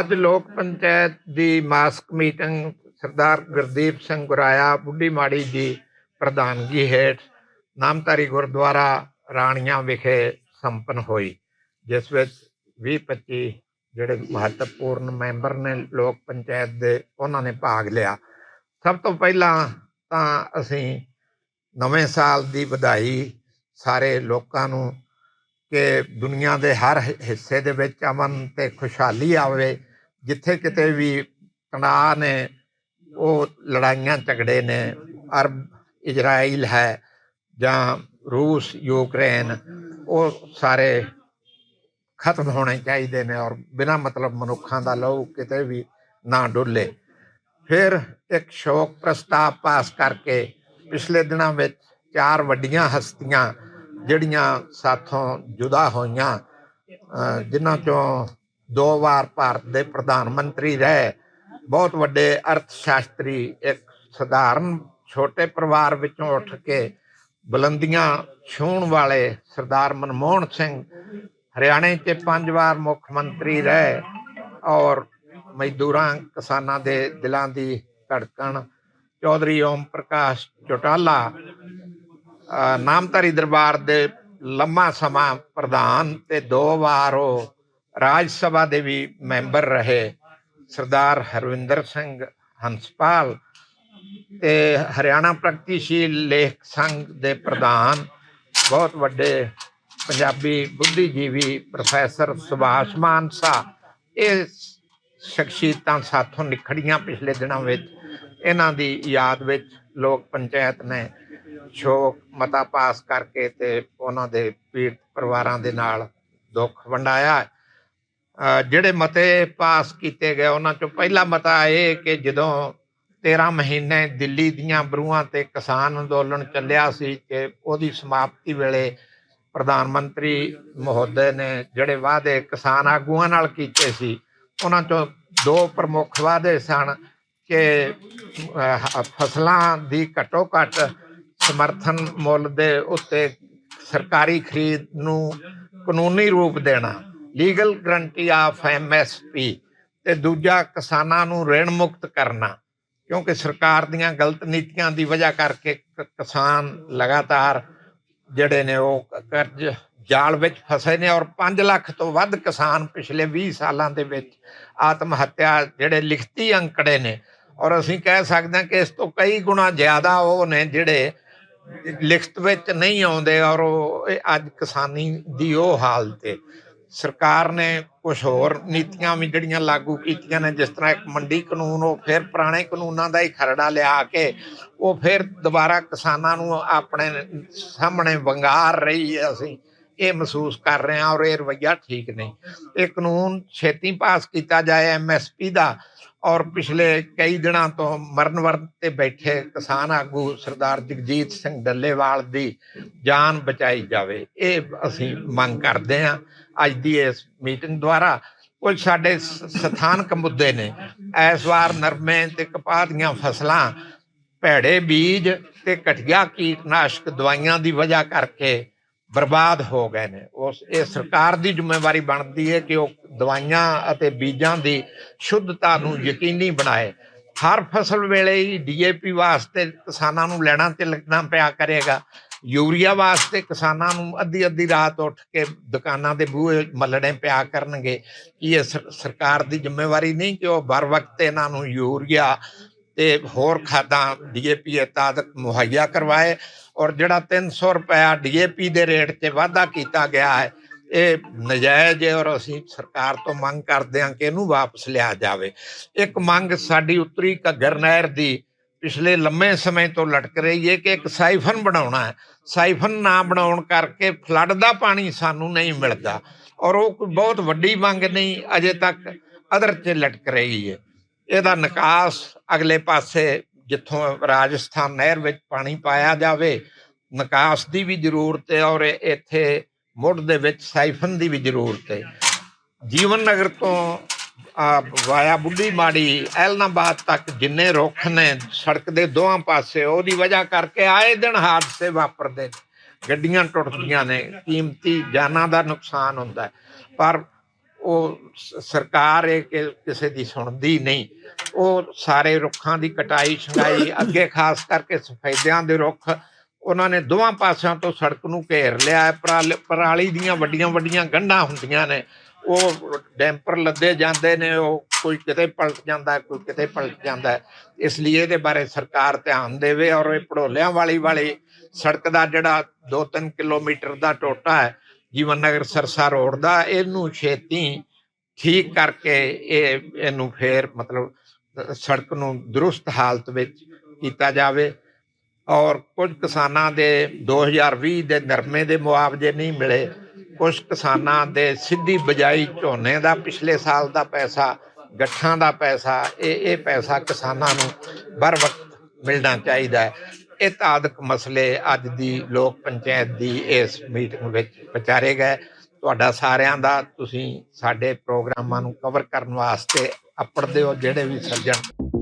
ਅੱਜ ਲੋਕ ਪੰਚਾਇਤ ਦੀ ਮਾਸਕ ਮੀਟਿੰਗ ਸਰਦਾਰ ਗੁਰਦੀਪ ਸਿੰਘ ਗੁਰਾਇਆ ਬੁੱਢੀ ਮਾੜੀ ਦੀ ਪ੍ਰਧਾਨਗੀ ਹੇਠ ਨਾਮਧਾਰੀ ਗੁਰਦੁਆਰਾ ਰਾਣੀਆਂ ਵਿਖੇ ਸੰਪन्न ਹੋਈ, ਜਿਸ ਵਿੱਚ 20-25 ਜਿਹੜੇ ਮਹੱਤਵਪੂਰਨ ਮੈਂਬਰ ਨੇ ਲੋਕ ਪੰਚਾਇਤ ਦੇ, ਉਹਨਾਂ ਨੇ ਭਾਗ ਲਿਆ। ਸਭ ਤੋਂ ਪਹਿਲਾਂ ਤਾਂ ਅਸੀਂ ਨਵੇਂ ਸਾਲ ਦੀ ਵਧਾਈ ਸਾਰੇ ਲੋਕਾਂ ਨੂੰ ਕਿ ਦੁਨੀਆ ਦੇ ਹਰ ਹਿੱਸੇ ਦੇ ਵਿੱਚ ਅਮਨ ਤੇ ਖੁਸ਼ਹਾਲੀ ਆਵੇ, ਜਿੱਥੇ ਕਿਤੇ ਵੀ ਤਣਾਅ ਨੇ, ਉਹ ਲੜਾਈਆਂ ਝਗੜੇ ਨੇ, ਅਰਬ, ਇਜ਼ਰਾਈਲ ਹੈ ਜਾਂ ਰੂਸ, ਯੂਕਰੇਨ, ਉਹ ਸਾਰੇ ਖਤਮ ਹੋਣੇ ਚਾਹੀਦੇ ਨੇ ਔਰ ਬਿਨਾਂ ਮਤਲਬ ਮਨੁੱਖਾਂ ਦਾ ਲਹੂ ਕਿਤੇ ਵੀ ਨਾ ਡੁੱਲੇ। ਫਿਰ ਇੱਕ ਸ਼ੋਕ ਪ੍ਰਸਤਾਵ ਪਾਸ ਕਰਕੇ ਪਿਛਲੇ ਦਿਨਾਂ ਵਿੱਚ ਚਾਰ ਵੱਡੀਆਂ ਹਸਤੀਆਂ ਜਿਹੜੀਆਂ ਸਾਥੋਂ ਜੁਦਾ ਹੋਈਆਂ, ਅਹ, ਜਿਨ੍ਹਾਂ ਚੋਂ ਦੋ ਵਾਰ ਭਾਰਤ ਦੇ ਪ੍ਰਧਾਨ ਮੰਤਰੀ ਰਹੇ। ਬਹੁਤ ਵੱਡੇ ਅਰਥ ਸ਼ਾਸਤਰੀ ਇੱਕ ਸਧਾਰਨ ਛੋਟੇ ਪਰਿਵਾਰ ਵਿੱਚੋਂ ਉੱਠ ਕੇ ਬੁਲੰਦੀਆਂ ਛੂਹਣ ਵਾਲੇ ਸਰਦਾਰ ਮਨਮੋਹਨ ਸਿੰਘ ਹਰਿਆਣੇ 'ਚ ਪੰਜ ਵਾਰ ਮੁੱਖ ਮੰਤਰੀ ਰਹੇ ਔਰ ਮਜ਼ਦੂਰਾਂ, ਕਿਸਾਨਾਂ ਦੇ ਦਿਲਾਂ ਦੀ ਧੜਕਣ। ਚੌਧਰੀ ਓਮ ਪ੍ਰਕਾਸ਼ ਚੌਟਾਲਾ ਨਾਮਧਾਰੀ ਦਰਬਾਰ ਦੇ ਲੰਮਾ ਸਮਾਂ ਪ੍ਰਧਾਨ ਤੇ ਦੋ ਵਾਰ ਉਹ ਰਾਜ ਸਭਾ ਦੇ ਵੀ ਮੈਂਬਰ ਰਹੇ। ਸਰਦਾਰ ਹਰਵਿੰਦਰ ਸਿੰਘ ਹੰਸਪਾਲ ਤੇ ਹਰਿਆਣਾ ਪ੍ਰਗਤੀਸ਼ੀਲ ਲੇਖ ਸੰਘ ਦੇ ਪ੍ਰਧਾਨ, ਬਹੁਤ ਵੱਡੇ ਪੰਜਾਬੀ ਬੁੱਧੀਜੀਵੀ ਪ੍ਰੋਫੈਸਰ ਸੁਭਾਸ਼ ਮਾਨਸਾ, ਇਹ ਸ਼ਖਸੀਅਤਾਂ ਸਾਥੋਂ ਨਿਖੜੀਆਂ ਪਿਛਲੇ ਦਿਨਾਂ ਵਿੱਚ, ਇਹਨਾਂ ਦੀ ਯਾਦ ਵਿੱਚ ਲੋਕ ਪੰਚਾਇਤ ਨੇ ਸ਼ੋਕ ਮਤਾ ਪਾਸ ਕਰਕੇ ਤੇ ਉਹਨਾਂ ਦੇ ਪੀੜਤ ਪਰਿਵਾਰਾਂ ਦੇ ਨਾਲ ਦੁੱਖ ਵੰਡਾਇਆ। ਜਿਹੜੇ ਮਤੇ ਪਾਸ ਕੀਤੇ ਗਏ, ਉਹਨਾਂ ਚੋਂ ਪਹਿਲਾ ਮਤਾ ਇਹ ਕਿ ਜਦੋਂ 13 ਮਹੀਨੇ ਦਿੱਲੀ ਦੀਆਂ ਬਰੂਹਾਂ ਤੇ ਕਿਸਾਨ ਅੰਦੋਲਨ ਚੱਲਿਆ ਸੀ ਕਿ ਉਹਦੀ ਸਮਾਪਤੀ ਵੇਲੇ ਪ੍ਰਧਾਨ ਮੰਤਰੀ ਮਹੋਦੈ ਨੇ ਜਿਹੜੇ ਵਾਅਦੇ ਕਿਸਾਨ ਆਗੂਆਂ ਨਾਲ ਕੀਤੇ ਸੀ, ਉਹਨਾਂ ਚੋਂ ਦੋ ਪ੍ਰਮੁੱਖ ਵਾਅਦੇ ਸਨ ਕਿ ਫਸਲਾਂ ਦੀ ਘੱਟੋ ਘੱਟ ਸਮਰਥਨ ਮੁੱਲ ਦੇ ਉੱਤੇ ਸਰਕਾਰੀ ਖਰੀਦ ਨੂੰ ਕਾਨੂੰਨੀ ਰੂਪ ਦੇਣਾ ਲੀਗਲ ਗਰੰਟੀ ਆਫ ਐਮਐਸਪੀ ਤੇ ਦੂਜਾ ਕਿਸਾਨਾਂ ਨੂੰ ऋण ਮੁਕਤ ਕਰਨਾ, ਕਿਉਂਕਿ ਸਰਕਾਰ ਦੀਆਂ ਗਲਤ ਨੀਤੀਆਂ ਦੀ ਵਜ੍ਹਾ ਕਰਕੇ ਕਿਸਾਨ ਲਗਾਤਾਰ ਜਿਹੜੇ ਨੇ ਉਹ ਕਰਜ਼ ਜਾਲ ਵਿੱਚ ਫਸੇ ਨੇ ਔਰ 5 ਲੱਖ ਤੋਂ ਵੱਧ ਕਿਸਾਨ ਪਿਛਲੇ 20 ਸਾਲਾਂ ਦੇ ਵਿੱਚ ਆਤਮ ਹੱਤਿਆ ਜਿਹੜੇ ਲਿਖਤੀ ਅੰਕੜੇ ਨੇ ਔਰ ਅਸੀਂ ਕਹਿ ਸਕਦੇ ਹਾਂ ਕਿ ਇਸ ਤੋਂ ਕਈ ਗੁਣਾ ਜ਼ਿਆਦਾ ਉਹ ਨੇ ਜਿਹੜੇ ਲਿਖਤ ਵਿੱਚ ਨਹੀਂ ਆਉਂਦੇ ਔਰ ਉਹ ਇਹ ਅੱਜ ਕਿਸਾਨੀ ਦੀ ਉਹ ਹਾਲਤ ਹੈ। ਸਰਕਾਰ ਨੇ ਕੁਝ ਹੋਰ ਨੀਤੀਆਂ ਵੀ ਜਿਹੜੀਆਂ ਲਾਗੂ ਕੀਤੀਆਂ ਨੇ, ਜਿਸ ਤਰ੍ਹਾਂ ਇੱਕ ਮੰਡੀ ਕਾਨੂੰਨ, ਉਹ ਫਿਰ ਪੁਰਾਣੇ ਕਾਨੂੰਨਾਂ ਦਾ ਹੀ ਖਰੜਾ ਲਿਆ ਕੇ ਉਹ ਫਿਰ ਦੁਬਾਰਾ ਕਿਸਾਨਾਂ ਨੂੰ ਆਪਣੇ ਸਾਹਮਣੇ ਵੰਗਾਰ ਰਹੀ ਹੈ ਅਸੀਂ, ਇਹ ਮਹਿਸੂਸ ਕਰ ਰਹੇ ਹਾਂ ਔਰ ਇਹ ਰਵੱਈਆ ਠੀਕ ਨਹੀਂ। ਇਹ ਕਾਨੂੰਨ ਛੇਤੀ ਪਾਸ ਕੀਤਾ ਜਾਏ ਐਮਐਸਪੀ ਦਾ ਔਰ ਪਿਛਲੇ ਕਈ ਦਿਨਾਂ ਤੋਂ ਮਰਨ ਵਰਨ ਤੇ ਬੈਠੇ ਕਿਸਾਨ ਆਗੂ ਸਰਦਾਰ ਜਗਜੀਤ ਸਿੰਘ ਡੱਲੇਵਾਲ ਦੀ ਜਾਨ ਬਚਾਈ ਜਾਵੇ, ਇਹ ਅਸੀਂ ਮੰਗ ਕਰਦੇ ਹਾਂ। ਅੱਜ ਦੀ ਇਸ ਮੀਟਿੰਗ ਦੁਆਰਾ ਕੁਝ ਸਾਡੇ ਸ- ਸਥਾਨਕ ਮੁੱਦੇ ਨੇ। ਇਸ ਵਾਰ ਨਰਮੇ ਤੇ ਕਪਾਹ ਦੀਆਂ ਫਸਲਾਂ, ਭੈੜੇ ਬੀਜ ਤੇ ਘਟੀਆ ਕੀਟਨਾਸ਼ਕ ਦਵਾਈਆਂ ਦੀ ਵਜ੍ਹਾ ਕਰਕੇ ਬਰਬਾਦ ਹੋ ਗਏ ਨੇ। ਉਸ, ਇਹ ਸਰਕਾਰ ਦੀ ਜ਼ਿੰਮੇਵਾਰੀ ਬਣਦੀ ਹੈ ਕਿ ਉਹ ਦਵਾਈਆਂ ਅਤੇ ਬੀਜਾਂ ਦੀ ਸ਼ੁੱਧਤਾ ਨੂੰ ਯਕੀਨੀ ਬਣਾਏ। ਹਰ ਫਸਲ ਵੇਲੇ ਹੀ ਡੀਏਪੀ ਵਾਸਤੇ ਕਿਸਾਨਾਂ ਨੂੰ ਲੈਣਾ ਤੇ ਲੱਗਣਾ ਪਿਆ ਕਰੇਗਾ। ਯੂਰੀਆ ਵਾਸਤੇ ਕਿਸਾਨਾਂ ਨੂੰ ਅੱਧੀ ਅੱਧੀ ਰਾਤ ਉੱਠ ਕੇ ਦੁਕਾਨਾਂ ਦੇ ਬੂਹੇ ਮੱਲਣੇ ਪਿਆ ਕਰਨਗੇ। ਕੀ ਇਹ ਸਰਕਾਰ ਦੀ ਜ਼ਿੰਮੇਵਾਰੀ ਨਹੀਂ ਕਿ ਉਹ ਬਰ ਵਕਤ ਇਹਨਾਂ ਨੂੰ ਯੂਰੀਆ ਤੇ ਹੋਰ ਖਾਦਾਂ ਡੀਏਪੀ ਇਤਾਦਕ ਮੁਹੱਈਆ ਕਰਵਾਏ ਔਰ ਜਿਹੜਾ 300 ਰੁਪਇਆ ਡੀਏਪੀ ਦੇ ਰੇਟ 'ਤੇ ਵਾਧਾ ਕੀਤਾ ਗਿਆ ਹੈ, ਇਹ ਨਜਾਇਜ਼ ਹੈ ਔਰ ਅਸੀਂ ਸਰਕਾਰ ਤੋਂ ਮੰਗ ਕਰਦੇ ਹਾਂ ਕਿ ਇਹਨੂੰ ਵਾਪਸ ਲਿਆ ਜਾਵੇ। ਇੱਕ ਮੰਗ ਸਾਡੀ ਉੱਤਰੀ ਘੱਗਰ ਨਹਿਰ ਦੀ ਪਿਛਲੇ ਲੰਮੇ ਸਮੇਂ ਤੋਂ ਲਟਕ ਰਹੀ ਹੈ ਕਿ ਇੱਕ ਸਾਈਫਨ ਬਣਾਉਣਾ ਹੈ। ਸਾਈਫਨ ਨਾ ਬਣਾਉਣ ਕਰਕੇ ਫਲੱਡ ਦਾ ਪਾਣੀ ਸਾਨੂੰ ਨਹੀਂ ਮਿਲਦਾ ਔਰ ਉਹ ਕੋਈ ਬਹੁਤ ਵੱਡੀ ਮੰਗ ਨਹੀਂ, ਅਜੇ ਤੱਕ ਅਦਰ 'ਚ ਲਟਕ ਰਹੀ ਹੈ। ਇਹਦਾ ਨਿਕਾਸ ਅਗਲੇ ਪਾਸੇ ਜਿੱਥੋਂ ਰਾਜਸਥਾਨ ਨਹਿਰ ਵਿੱਚ ਪਾਣੀ ਪਾਇਆ ਜਾਵੇ, ਨਿਕਾਸ ਦੀ ਵੀ ਜ਼ਰੂਰਤ ਹੈ ਔਰ ਇੱਥੇ ਮੁੱਢ ਦੇ ਵਿੱਚ ਸਾਈਫਨ ਦੀ ਵੀ ਜ਼ਰੂਰਤ ਹੈ। ਜੀਵਨ ਨਗਰ ਤੋਂ ਵਾਇਆ ਬੁੱਢੀ ਮਾੜੀ ਐਲਨਾਬਾਦ ਤੱਕ ਜਿੰਨੇ ਰੁੱਖ ਨੇ ਸੜਕ ਦੇ ਦੋਹਾਂ ਪਾਸੇ, ਉਹਦੀ ਵਜ੍ਹਾ ਕਰਕੇ ਆਏ ਦਿਨ ਹਾਦਸੇ ਵਾਪਰਦੇ ਨੇ। ਗੱਡੀਆਂ ਟੁੱਟਦੀਆਂ ਨੇ, ਕੀਮਤੀ ਜਾਨਾਂ ਦਾ ਨੁਕਸਾਨ ਹੁੰਦਾ ਪਰ ਉਹ ਸਰਕਾਰ ਇਹ ਕਿ, ਕਿਸੇ ਦੀ ਸੁਣਦੀ ਨਹੀਂ। ਉਹ ਸਾਰੇ ਰੁੱਖਾਂ ਦੀ ਕਟਾਈ ਛੰਗਾਈ ਅੱਗੇ ਖਾਸ ਕਰਕੇ ਸਫੈਦਿਆਂ ਦੇ ਰੁੱਖ, ਉਹਨਾਂ ਨੇ ਦੋਵਾਂ ਪਾਸਿਆਂ ਤੋਂ ਸੜਕ ਨੂੰ ਘੇਰ ਲਿਆ ਹੈ। ਪਰਾਲ- ਪਰਾਲੀ ਦੀਆਂ ਵੱਡੀਆਂ ਵੱਡੀਆਂ ਗੰਢਾਂ ਹੁੰਦੀਆਂ ਨੇ। ਉਹ ਡੈਂਪਰ ਲੱਦੇ ਜਾਂਦੇ ਨੇ, ਉਹ ਕੋਈ ਕਿਤੇ ਪਲਟ ਜਾਂਦਾ, ਕੋਈ ਕਿਤੇ ਪਲਟ ਜਾਂਦਾ ਇਸ ਲਈ ਇਹਦੇ ਬਾਰੇ ਸਰਕਾਰ ਧਿਆਨ ਦੇਵੇ ਔਰ ਇਹ ਪੜੋਲਿਆਂ ਵਾਲੀ ਵਾਲੀ ਸੜਕ ਦਾ ਜਿਹੜਾ 2-3 ਕਿਲੋਮੀਟਰ ਦਾ ਟੋਟਾ ਹੈ ਜੀਵਨ ਨਗਰ ਸਰਸਾ ਰੋਡ ਦਾ, ਇਹਨੂੰ ਛੇਤੀ ਠੀਕ ਕਰਕੇ ਇਹ, ਇਹਨੂੰ ਫੇਰ ਮਤਲਬ ਸੜਕ ਨੂੰ ਦਰੁਸਤ ਹਾਲਤ ਵਿੱਚ ਕੀਤਾ ਜਾਵੇ। ਔਰ ਕੁਝ ਕਿਸਾਨਾਂ ਦੇ 2020 ਦੇ ਨਰਮੇ ਦੇ ਮੁਆਵਜ਼ੇ ਨਹੀਂ ਮਿਲੇ। ਕੁਝ ਕਿਸਾਨਾਂ ਦੇ ਸਿੱਧੀ ਬਜਾਈ ਝੋਨੇ ਦਾ ਪਿਛਲੇ ਸਾਲ ਦਾ ਪੈਸਾ, ਗੱਠਾਂ ਦਾ ਪੈਸਾ, ਇਹ ਇਹ ਪੈਸਾ ਕਿਸਾਨਾਂ ਨੂੰ ਬਰ ਵਕਤ ਮਿਲਣਾ ਚਾਹੀਦਾ ਹੈ। ਇਹ ਤਾਦਕ ਮਸਲੇ ਅੱਜ ਦੀ ਲੋਕ ਪੰਚਾਇਤ ਦੀ ਇਸ ਮੀਟਿੰਗ ਵਿੱਚ ਵਿਚਾਰੇ ਗਏ। ਤੁਹਾਡਾ ਸਾਰਿਆਂ ਦਾ ਤੁਸੀਂ ਸਾਡੇ ਪ੍ਰੋਗਰਾਮਾਂ ਨੂੰ ਕਵਰ ਕਰਨ ਵਾਸਤੇ ਅੱਪੜਦੇ ਹੋ ਜਿਹੜੇ ਵੀ ਸੱਜਣ।